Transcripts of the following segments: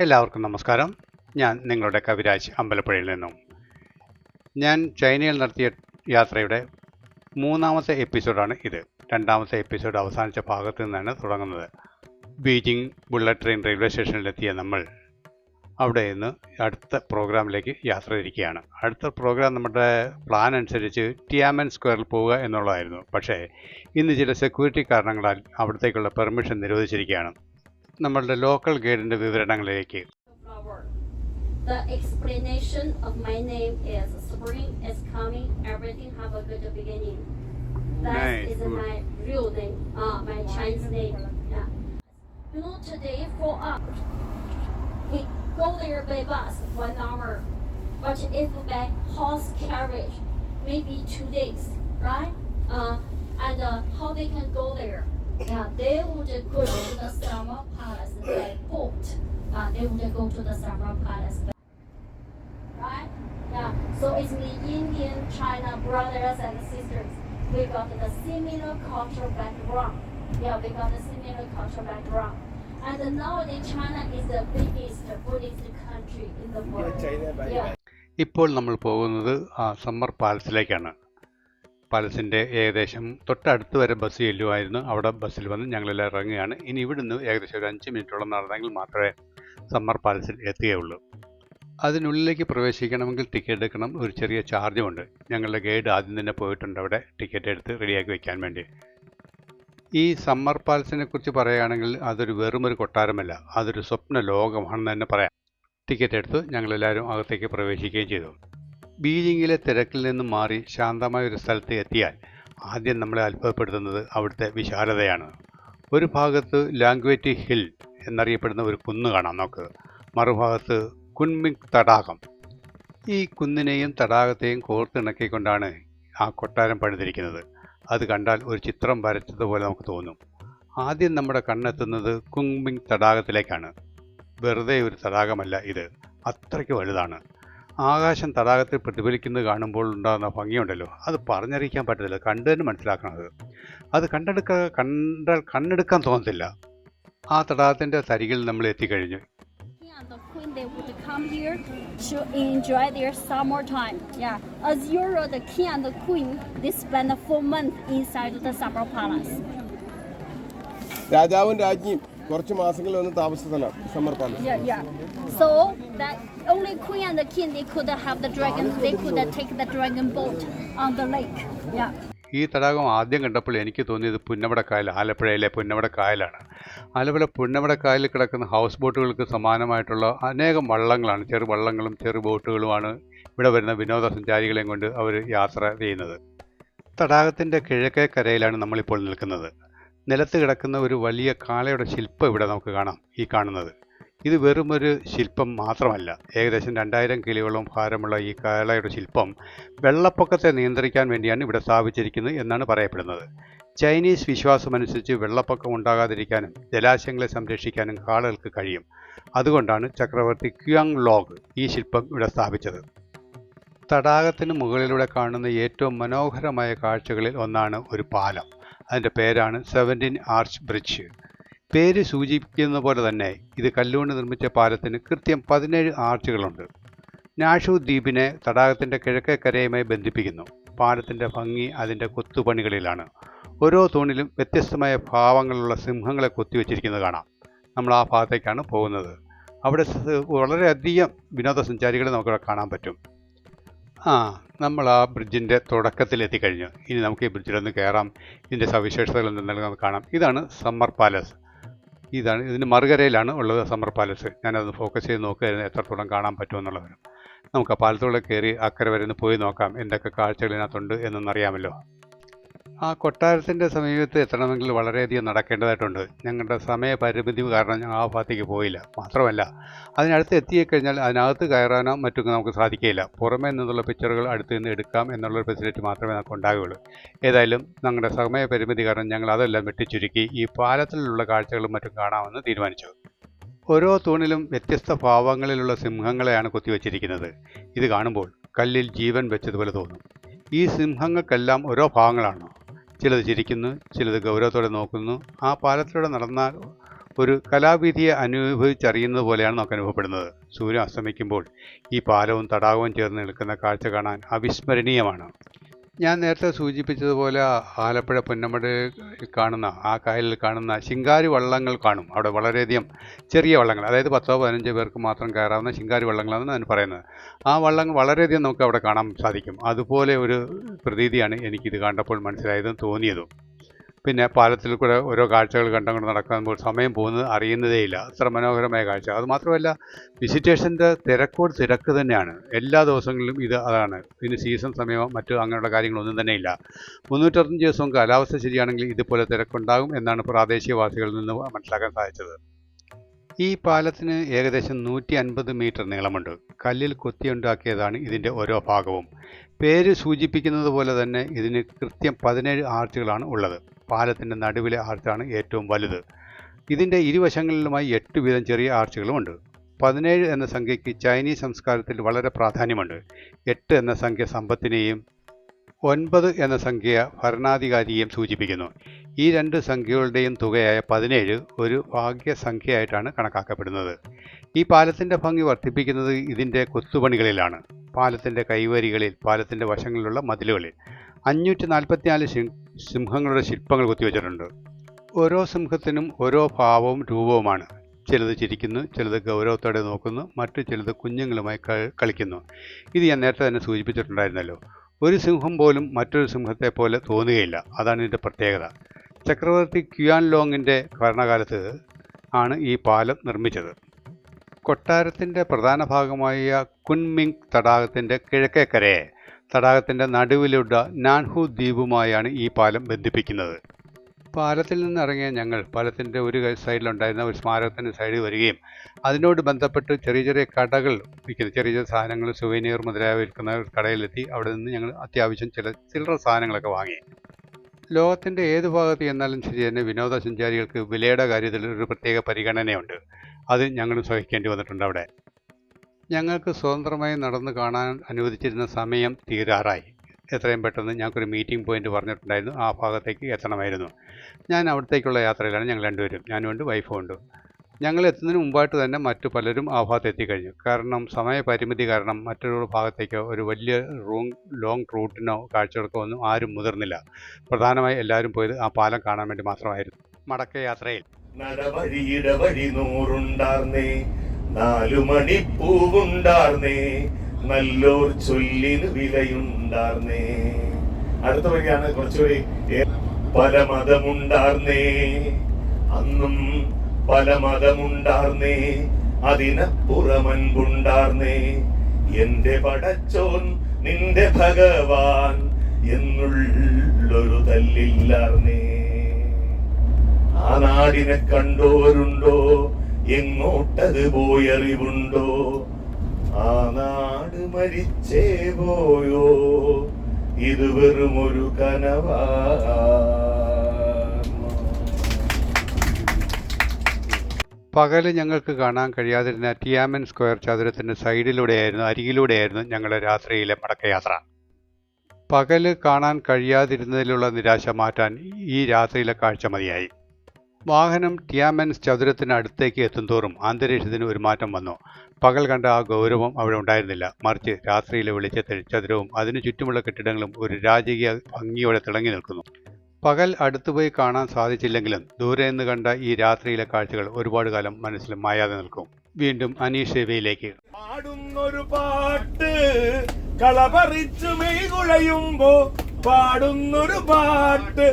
എല്ലാവർക്കും നമസ്കാരം. ഞാൻ നിങ്ങളുടെ കവിരാജ് അമ്പലപ്പുഴയിൽ നിന്നും. ഞാൻ ചൈനയിൽ നടത്തിയ യാത്രയുടെ മൂന്നാമത്തെ എപ്പിസോഡാണ് ഇത്. രണ്ടാമത്തെ എപ്പിസോഡ് അവസാനിച്ച ഭാഗത്തു നിന്നാണ് തുടങ്ങുന്നത്. ബീജിംഗ് ബുള്ളറ്റ് ട്രെയിൻ റെയിൽവേ സ്റ്റേഷനിലെത്തിയ നമ്മൾ അവിടെ നിന്ന് അടുത്ത പ്രോഗ്രാമിലേക്ക് യാത്ര തിരിക്കുകയാണ് അടുത്ത പ്രോഗ്രാം നമ്മുടെ പ്ലാൻ അനുസരിച്ച് ടിയാമൻ സ്ക്വയറിൽ പോവുക എന്നുള്ളതായിരുന്നു. പക്ഷേ ഇന്ന് ചില സെക്യൂരിറ്റി കാരണങ്ങളാൽ അവിടത്തേക്കുള്ള പെർമിഷൻ നിരോധിച്ചിരിക്കുകയാണ്. നമ്മളുടെ local ഗൈഡിൻ്റെ വിവരണങ്ങളിലേക്ക് flower. The explanation of my name is spring is coming, everything have a good beginning. That Nice, is good. my real name, uh, my Chinese name. Yeah. You know, today for us, we go there by bus one hour, but if by horse carriage, maybe two days, right? Uh, and uh, how they can go there? Yeah, they would go to the summer palace by boat. Uh, they would go to the summer palace. by- Right? Yeah. So it's the Indian China brothers and sisters. We got the similar cultural background. Yeah, we got the similar cultural background. And nowadays China is the biggest Buddhist country in the world. Yeah. ഇപ്പോൾ നമ്മൾ പോകുന്നത് ആ summer പാലസിലേക്കാണ് പാലസിന്റെ ഏകദേശം തൊട്ടടുത്ത് വരെ bus ചെല്ലുമായിരുന്നു അവിടെ ബസ്സിൽ വന്ന് ഞങ്ങളെല്ലാം ഇറങ്ങുകയാണ്. ഇനി ഇവിടുന്ന് ഏകദേശം ഒരു അഞ്ച് മിനിറ്റോളം നടന്നെങ്കിൽ മാത്രമേ സമ്മർ പാലസിൽ എത്തുകയുള്ളൂ. അതിനുള്ളിലേക്ക് പ്രവേശിക്കണമെങ്കിൽ ടിക്കറ്റ് എടുക്കണം. ഒരു ചെറിയ ചാർജുമുണ്ട് ഞങ്ങളുടെ ഗൈഡ് ആദ്യം തന്നെ പോയിട്ടുണ്ട് അവിടെ ടിക്കറ്റ് എടുത്ത് റെഡിയാക്കി വെക്കാൻ വേണ്ടി. ഈ സമ്മർ പാലസിനെ കുറിച്ച് പറയുകയാണെങ്കിൽ അതൊരു വെറുമൊരു കൊട്ടാരമല്ല അതൊരു സ്വപ്ന ലോകമാണെന്ന് തന്നെ പറയാം. ടിക്കറ്റ് എടുത്ത് ഞങ്ങളെല്ലാവരും അകത്തേക്ക് പ്രവേശിക്കുകയും ചെയ്തു. ബീജിങ്ങിലെ തിരക്കിൽ നിന്നും മാറി ശാന്തമായ ഒരു സ്ഥലത്ത് എത്തിയാൽ ആദ്യം നമ്മളെ അത്ഭുതപ്പെടുത്തുന്നത് അവിടുത്തെ വിശാലതയാണ്. ഒരു ഭാഗത്ത് ലാംഗ്വേറ്റി ഹിൽ എന്നറിയപ്പെടുന്ന ഒരു കുന്ന് കാണാം നമുക്ക്. മറുഭാഗത്ത് കുൻമിങ് തടാകം. ഈ കുന്നിനെയും തടാകത്തെയും കോർത്തിണക്കിക്കൊണ്ടാണ് ആ കൊട്ടാരം പണിതിരിക്കുന്നത്. അത് കണ്ടാൽ ഒരു ചിത്രം വരച്ചതുപോലെ നമുക്ക് തോന്നും. ആദ്യം നമ്മുടെ കണ്ണെത്തുന്നത് കുങ്മിങ് തടാകത്തിലേക്കാണ്. വെറുതെ ഒരു തടാകമല്ല ഇത്. അത്രയ്ക്ക് വലുതാണ്. ആകാശം തടാകത്തിൽ പ്രതിഫലിക്കുന്നത് കാണുമ്പോൾ ഉണ്ടാകുന്ന ഭംഗിയുണ്ടല്ലോ. അത് പറഞ്ഞറിയിക്കാൻ പറ്റത്തില്ല. കണ്ടു തന്നെ മനസ്സിലാക്കണത് അത് കണ്ടെടുക്ക കണ്ടാൽ കണ്ണെടുക്കാൻ തോന്നത്തില്ല. ആ തടാകത്തിന്റെ തരികിൽ നമ്മൾ എത്തിക്കഴിഞ്ഞു. King and the queen they would come here to enjoy their summer. Yeah, as usual, the king and the queen they spend a full inside the summer palace. രാജാവും രാജ്ഞിയും കുറച്ച് മാസങ്ങളിൽ വന്ന് താമസിച്ചതാണ് summer palace Yeah, yeah. So that only queen and the king they could have the dragon. They could take the dragon boat on the lake. Yeah. ഈ തടാകം ആദ്യം കണ്ടപ്പോൾ എനിക്ക് തോന്നിയത് പുന്നമടക്കായൽ ആലപ്പുഴയിലെ പുന്നമടക്കായലാണ് ആലപ്പുഴ പുന്നമടക്കായലിൽ കിടക്കുന്ന ഹൗസ് ബോട്ടുകൾക്ക് സമാനമായിട്ടുള്ള അനേകം വള്ളങ്ങളാണ് ചെറു വള്ളങ്ങളും ചെറു ബോട്ടുകളുമാണ് ഇവിടെ വരുന്ന വിനോദസഞ്ചാരികളെയും കൊണ്ട് അവർ യാത്ര ചെയ്യുന്നത് തടാകത്തിന്റെ കിഴക്കേ കരയിലാണ് നമ്മളിപ്പോൾ നിൽക്കുന്നത് നിലത്ത് കിടക്കുന്ന ഒരു വലിയ കാളയുടെ ശില്പം ഇവിടെ നമുക്ക് കാണാം ഈ കാണുന്നത്. ഇത് വെറുമൊരു ശില്പം മാത്രമല്ല. ഏകദേശം രണ്ടായിരം കിലോളം ഭാരമുള്ള ഈ കാളയുടെ ശില്പം വെള്ളപ്പൊക്കത്തെ നിയന്ത്രിക്കാൻ വേണ്ടിയാണ് ഇവിടെ സ്ഥാപിച്ചിരിക്കുന്നത് എന്നാണ് പറയപ്പെടുന്നത്. ചൈനീസ് വിശ്വാസമനുസരിച്ച് വെള്ളപ്പൊക്കം ഉണ്ടാകാതിരിക്കാനും ജലാശയങ്ങളെ സംരക്ഷിക്കാനും കാളകൾക്ക് കഴിയും. അതുകൊണ്ടാണ് ചക്രവർത്തി ക്യുയാങ് ലോഗ് ഈ ശില്പം ഇവിടെ സ്ഥാപിച്ചത്. തടാകത്തിന് മുകളിലൂടെ കാണുന്ന ഏറ്റവും മനോഹരമായ കാഴ്ചകളിൽ ഒന്നാണ് ഒരു പാലം. അതിന്റെ പേരാണ് സെവന്റീൻ ആർച്ച് ബ്രിഡ്ജ്. പേര് സൂചിപ്പിക്കുന്ന പോലെ തന്നെ ഇത് കല്ലുകൊണ്ട് നിർമ്മിച്ച പാലത്തിന് കൃത്യം പതിനേഴ് ആർച്ചുകളുണ്ട്. നാഷു ദ്വീപിനെ തടാകത്തിന്റെ കിഴക്കേ കരയുമായി ബന്ധിപ്പിക്കുന്നു. പാലത്തിന്റെ ഭംഗി അതിന്റെ കൊത്തുപണികളിലാണ്. ഓരോ തൂണിലും വ്യത്യസ്തമായ ഭാവങ്ങളുള്ള സിംഹങ്ങളെ കൊത്തിവെച്ചിരിക്കുന്നത് കാണാം. നമ്മൾ ആ ഭാഗത്തേക്കാണ് പോകുന്നത്. അവിടെ വളരെയധികം വിനോദസഞ്ചാരികളെ നമുക്കിവിടെ കാണാൻ പറ്റും. ആ നമ്മൾ ആ ബ്രിഡ്ജിന്റെ തുടക്കത്തിലെത്തി എത്തിക്കഴിഞ്ഞു ഇനി നമുക്ക് ഈ ബ്രിഡ്ജിലൊന്ന് കയറാം ഇതിന്റെ സവിശേഷതകൾ എന്തെങ്കിലും കാണാം. ഇതാണ് സമ്മർ പാലസ് ഇതാണ് ഇതിന് മറുകരയിലാണ് ഉള്ളത് സമ്മർ പാലസ് ഞാനത് ഫോക്കസ് ചെയ്ത് നോക്കുകയായിരുന്നു എത്രത്തോളം കാണാൻ പറ്റുമെന്നുള്ളവരും നമുക്ക് ആ പാലത്തോടെ കയറി അക്കരെ വരെ ഒന്ന് പോയി നോക്കാം. എന്തൊക്കെ കാഴ്ചകൾ ഇതിനകത്തുണ്ട് എന്നൊന്നറിയാമല്ലോ ആ കൊട്ടാരത്തിന്റെ സമീപത്ത് എത്തണമെങ്കിൽ വളരെയധികം നടക്കേണ്ടതായിട്ടുണ്ട്. ഞങ്ങളുടെ സമയപരിമിതി കാരണം ഞങ്ങൾ ആ ഭാഗത്തേക്ക് പോയില്ല. മാത്രമല്ല അതിനടുത്ത് എത്തിക്കഴിഞ്ഞാൽ അതിനകത്ത് കയറാനോ മറ്റൊക്കെ നമുക്ക് സാധിക്കില്ല പുറമേ നിന്നുള്ള പിക്ചറുകൾ അടുത്ത് നിന്ന് എടുക്കാം എന്നുള്ളൊരു ഫെസിലിറ്റി മാത്രമേ നമുക്ക് ഉണ്ടാവുകയുള്ളൂ. ഏതായാലും ഞങ്ങളുടെ സമയപരിമിതി കാരണം ഞങ്ങൾ അതെല്ലാം വെട്ടിച്ചുരുക്കി ഈ പാലത്തിലുള്ള കാഴ്ചകളും മറ്റും കാണാമെന്ന് തീരുമാനിച്ചു. ഓരോ തൂണിലും വ്യത്യസ്ത ഭാവങ്ങളിലുള്ള സിംഹങ്ങളെയാണ് കൊത്തിവെച്ചിരിക്കുന്നത്. ഇത് കാണുമ്പോൾ കല്ലിൽ ജീവൻ വെച്ചതുപോലെ തോന്നും. ഈ സിംഹങ്ങൾക്കെല്ലാം ഓരോ ഭാഗങ്ങളാണ്. ചിലത് ചിരിക്കുന്നു ചിലത് ഗൗരവത്തോടെ നോക്കുന്നു. ആ പാലത്തിലൂടെ നടന്നാൽ ഒരു കലാവിധിയെ അനുഭവിച്ചറിയുന്നത് പോലെയാണ് നമുക്ക് അനുഭവപ്പെടുന്നത്. സൂര്യൻ അസ്തമിക്കുമ്പോൾ ഈ പാലവും തടാകവും ചേർന്ന് നിൽക്കുന്ന കാഴ്ച കാണാൻ അവിസ്മരണീയമാണ്. ഞാൻ നേരത്തെ സൂചിപ്പിച്ചതുപോലെ ആലപ്പുഴ പൊന്നമട് കാണുന്ന ആ കായലിൽ കാണുന്ന ശിങ്കാരി വള്ളങ്ങൾ കാണും. അവിടെ വളരെയധികം ചെറിയ വള്ളങ്ങൾ അതായത് പത്തോ പതിനഞ്ചോ പേർക്ക് മാത്രം കയറാവുന്ന ശിങ്കാരി വള്ളങ്ങളാണ് ഞാൻ പറയുന്നത്. ആ വള്ളങ്ങൾ വളരെയധികം നമുക്ക് അവിടെ കാണാൻ സാധിക്കും. അതുപോലെ ഒരു പ്രതീതിയാണ് എനിക്കിത് കണ്ടപ്പോൾ മനസ്സിലായതും തോന്നിയതും. പിന്നെ പാലത്തിൽ കൂടെ ഓരോ കാഴ്ചകൾ കണ്ടുകൊണ്ട് നടക്കുമ്പോൾ സമയം പോകുന്നത് അറിയുന്നതേയില്ല അത്ര മനോഹരമായ കാഴ്ച. അതുമാത്രമല്ല വിസിറ്റേഷന്റെ തിരക്കോട് തിരക്ക് തന്നെയാണ്. എല്ലാ ദിവസങ്ങളിലും ഇത് അതാണ്. ഇതിന് സീസൺ സമയമോ മറ്റു അങ്ങനെയുള്ള കാര്യങ്ങളൊന്നും തന്നെ ഇല്ല. മുന്നൂറ്ററുപത്തഞ്ച് ദിവസവും കാലാവസ്ഥ ശരിയാണെങ്കിൽ ഇതുപോലെ തിരക്കുണ്ടാകും എന്നാണ് പ്രാദേശികവാസികളിൽ നിന്ന് മനസ്സിലാക്കാൻ സാധിച്ചത്. ഈ പാലത്തിന് ഏകദേശം നൂറ്റി അൻപത് മീറ്റർ നീളമുണ്ട്. കല്ലിൽ കൊത്തിയുണ്ടാക്കിയതാണ് ഇതിന്റെ ഓരോ ഭാഗവും. പേര് സൂചിപ്പിക്കുന്നത് പോലെ തന്നെ ഇതിന് കൃത്യം പതിനേഴ് ആർച്ചുകളാണ് ഉള്ളത്. പാലത്തിന്റെ നടുവിലെ ആർച്ചാണ് ഏറ്റവും വലുത്. ഇതിന്റെ ഇരുവശങ്ങളിലുമായി എട്ട് വീതം ചെറിയ ആർച്ചുകളുമുണ്ട്. പതിനേഴ് എന്ന സംഖ്യയ്ക്ക് ചൈനീസ് സംസ്കാരത്തിൽ വളരെ പ്രാധാന്യമുണ്ട്. എട്ട് എന്ന സംഖ്യ സമ്പത്തിനെയും ഒൻപത് എന്ന സംഖ്യ ഭരണാധികാരിയെയും സൂചിപ്പിക്കുന്നു. ഈ രണ്ട് സംഖ്യകളുടെയും തുകയായ പതിനേഴ് ഒരു ഭാഗ്യസംഖ്യയായിട്ടാണ് കണക്കാക്കപ്പെടുന്നത്. ഈ പാലത്തിന്റെ ഭംഗി വർദ്ധിപ്പിക്കുന്നത് ഇതിന്റെ കൊത്തുപണികളിലാണ്. പാലത്തിന്റെ കൈവരികളിൽ പാലത്തിന്റെ വശങ്ങളിലുള്ള മതിലുകളിൽ. അഞ്ഞൂറ്റി നാൽപ്പത്തിനാല് സിംഹങ്ങളുടെ ശില്പങ്ങൾ കുത്തിവെച്ചിട്ടുണ്ട് ഓരോ സിംഹത്തിനും ഓരോ ഭാവവും രൂപവുമാണ്. ചിലത് ചിരിക്കുന്നു ചിലത് ഗൗരവത്തോടെ നോക്കുന്നു മറ്റു ചിലത് കുഞ്ഞുങ്ങളുമായി കളിക്കുന്നു. ഇത് ഞാൻ നേരത്തെ തന്നെ സൂചിപ്പിച്ചിട്ടുണ്ടായിരുന്നല്ലോ. ഒരു സിംഹം പോലും മറ്റൊരു സിംഹത്തെ പോലെ തോന്നുകയില്ല. അതാണ് ഇതിന്റെ പ്രത്യേകത. ചക്രവർത്തി ക്യുയാൻ ലോങ്ങിന്റെ ഭരണകാലത്ത് ആണ് ഈ പാലം നിർമ്മിച്ചത്. കൊട്ടാരത്തിന്റെ പ്രധാന ഭാഗമായ കുൻമിങ് തടാകത്തിന്റെ കിഴക്കേക്കരയെ തടാകത്തിന്റെ നടുവിലുള്ള നാൻഹു ദ്വീപുമായാണ് ഈ പാലം ബന്ധിപ്പിക്കുന്നത്. പാലത്തിൽ നിന്ന് ഇറങ്ങിയ ഞങ്ങൾ പാലത്തിന്റെ ഒരു സൈഡിലുണ്ടായിരുന്ന ഒരു സ്മാരകത്തിന്റെ സൈഡിൽ വരികയും അതിനോട് ബന്ധപ്പെട്ട് ചെറിയ ചെറിയ കടകൾ വിൽക്കുന്ന ചെറിയ ചെറിയ സാധനങ്ങൾ സുവനീർ മുതലായ വിൽക്കുന്ന കടയിലെത്തി. അവിടെ നിന്ന് ഞങ്ങൾ അത്യാവശ്യം ചില ചില്ലറ സാധനങ്ങളൊക്കെ വാങ്ങി. ലോകത്തിന്റെ ഏത് ഭാഗത്ത് ചെന്നാലും ശരി തന്നെ വിനോദസഞ്ചാരികൾക്ക് വിലയുടെ കാര്യത്തിൽ ഒരു പ്രത്യേക പരിഗണനയുണ്ട്. അത് ഞങ്ങൾ സഹിക്കേണ്ടി വന്നിട്ടുണ്ട് അവിടെ. ഞങ്ങൾക്ക് സ്വതന്ത്രമായി നടന്നു കാണാൻ അനുവദിച്ചിരുന്ന സമയം തീരാറായി. എത്രയും പെട്ടെന്ന് ഞങ്ങൾക്കൊരു മീറ്റിംഗ് പോയിന്റ് പറഞ്ഞിട്ടുണ്ടായിരുന്നു. ആ ഭാഗത്തേക്ക് എത്തണമായിരുന്നു. ഞാൻ അവിടത്തേക്കുള്ള യാത്രയിലാണ് ഞങ്ങൾ രണ്ടുപേരും. ഞാനുമുണ്ട് വൈഫും ഉണ്ട്. ഞങ്ങൾ എത്തുന്നതിന് മുമ്പായിട്ട് തന്നെ മറ്റു പലരും ആ ഭാഗത്ത് എത്തിക്കഴിഞ്ഞു. കാരണം സമയപരിമിതി കാരണം മറ്റൊരു ഭാഗത്തേക്കോ ഒരു വലിയ റൂം ലോങ് റൂട്ടിനോ കാഴ്ചകൾക്കോ ഒന്നും ആരും മുതിർന്നില്ല. പ്രധാനമായി എല്ലാവരും പോയത് ആ പാലം കാണാൻ വേണ്ടി മാത്രമായിരുന്നു. മടക്ക യാത്രയിൽ നടവഴിയിട വഴി നൂറുണ്ടാർന്നേ. നാലു മണിപ്പൂവുണ്ടാർന്നേ. നല്ലോർ ചൊല്ലിന് വിലയുണ്ടാർന്നേ. അടുത്ത വഴിയാണ് കുറച്ചുകൂടി പല മതമുണ്ടാർന്നേ. അന്നും പല മതമുണ്ടാർന്നേ. അതിനപ്പുറമൻപുണ്ടാർന്നേ എന്റെ പടച്ചോൻ നിന്റെ ഭഗവാൻ എന്നുള്ളൊരു തല്ലില്ലാർന്നേ ആ നാടിനെ കണ്ടോരുണ്ടോ? എങ്ങോട്ടത് പോയറിവുണ്ടോ? ആ നാട് മരിച്ചേ പോയോ? ഇത് വെറുമൊരു കനവാ. പകൽ ഞങ്ങൾക്ക് കാണാൻ കഴിയാതിരുന്ന ടിയാമൻ സ്ക്വയർ ചതുരത്തിന്റെ സൈഡിലൂടെയായിരുന്നു അരികിലൂടെയായിരുന്നു ഞങ്ങളുടെ രാത്രിയിലെ മടക്കയാത്ര. പകൽ കാണാൻ കഴിയാതിരുന്നതിലുള്ള നിരാശ മാറ്റാൻ ഈ രാത്രിയിലെ കാഴ്ച മതിയായി. വാഹനം ടിയാമൻസ് ചതുരത്തിന് അടുത്തേക്ക് എത്തുന്തോറും അന്തരീക്ഷത്തിന് ഒരു മാറ്റം വന്നു. പകൽ കണ്ട ആ ഗൗരവം അവിടെ ഉണ്ടായിരുന്നില്ല. മറിച്ച് രാത്രിയിലെ വെളിച്ചത്തിൽ ചതുരവും അതിനു ചുറ്റുമുള്ള കെട്ടിടങ്ങളും ഒരു രാജകീയ ഭംഗിയോടെ തിളങ്ങി നിൽക്കുന്നു. പകൽ അടുത്തുപോയി കാണാൻ സാധിച്ചില്ലെങ്കിലും ദൂരെ നിന്ന് കണ്ട ഈ രാത്രിയിലെ കാഴ്ചകൾ ഒരുപാട് കാലം മനസ്സിൽ മായാതെ നിൽക്കും. വീണ്ടും അനീഷ് സേവയിലേക്ക് പാടുന്നൊരു പാട്ട് കളപറിച്ചു മെയ്കുഴയുമ്പോ പാടുന്നൊരു പാട്ട്.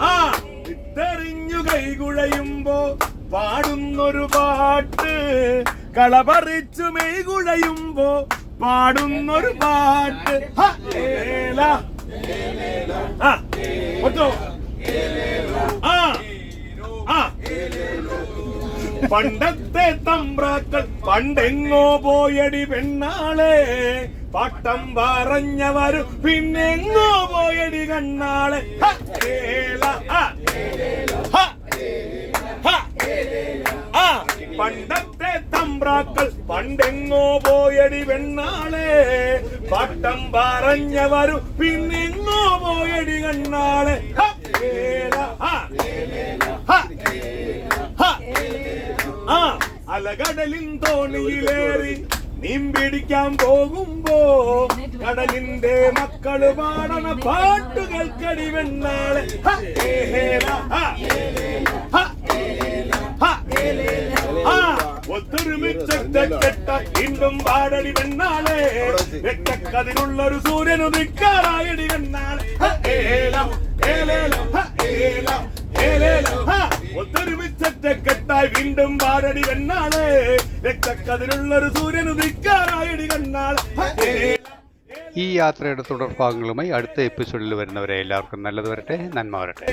ആ. ഇട്ടെറിഞ്ഞു കൈകുഴയുമ്പോ പാടുന്നൊരു പാട്ട്. കളപറിച്ചു മെയ്കുഴയുമ്പോ പാടുന്നൊരു പാട്ട്. ആ. പണ്ടത്തെ തമ്പ്രാക്കൾ പണ്ടെങ്ങോ പോയടി പെണ്ണാളെ. പട്ടം പറഞ്ഞവരും പിന്നെങ്ങോ പോയടി കണ്ണാളെ. പണ്ടത്തെ തമ്പ്രാക്കൾ പണ്ടെങ്ങോ പോയടി പെണ്ണാളെ. പട്ടം പറഞ്ഞവരും പിന്നെങ്ങോ പോയടി കണ്ണാളെ. ആ അലകടലിൻ തോണിയിലേറി മീൻ പിടിക്കാൻ പോകുമ്പോ കടലിന്റെ മക്കൾ പാടണ പാട്ടുകൾ കടിവെണ്ണാളെ കെട്ട വീണ്ടും പാടടി വെണ്ണാളെ. രക്തക്കതിലുള്ളൊരു സൂര്യനു നിക്കാറായടി വെണ്ണാളെ. ഹ, ഏലം ഏലേലം. വീണ്ടും പാടടി വെണ്ണാളെ രക്തക്കതിലുള്ളൊരു സൂര്യൻ ഉദിക്കാറായടി ഏലം ഈ യാത്രയുടെ തുടർഭാഗങ്ങളുമായി അടുത്ത എപ്പിസോഡിൽ വരുന്നവരെ എല്ലാവർക്കും നല്ലത് വരട്ടെ നന്മ വരട്ടെ.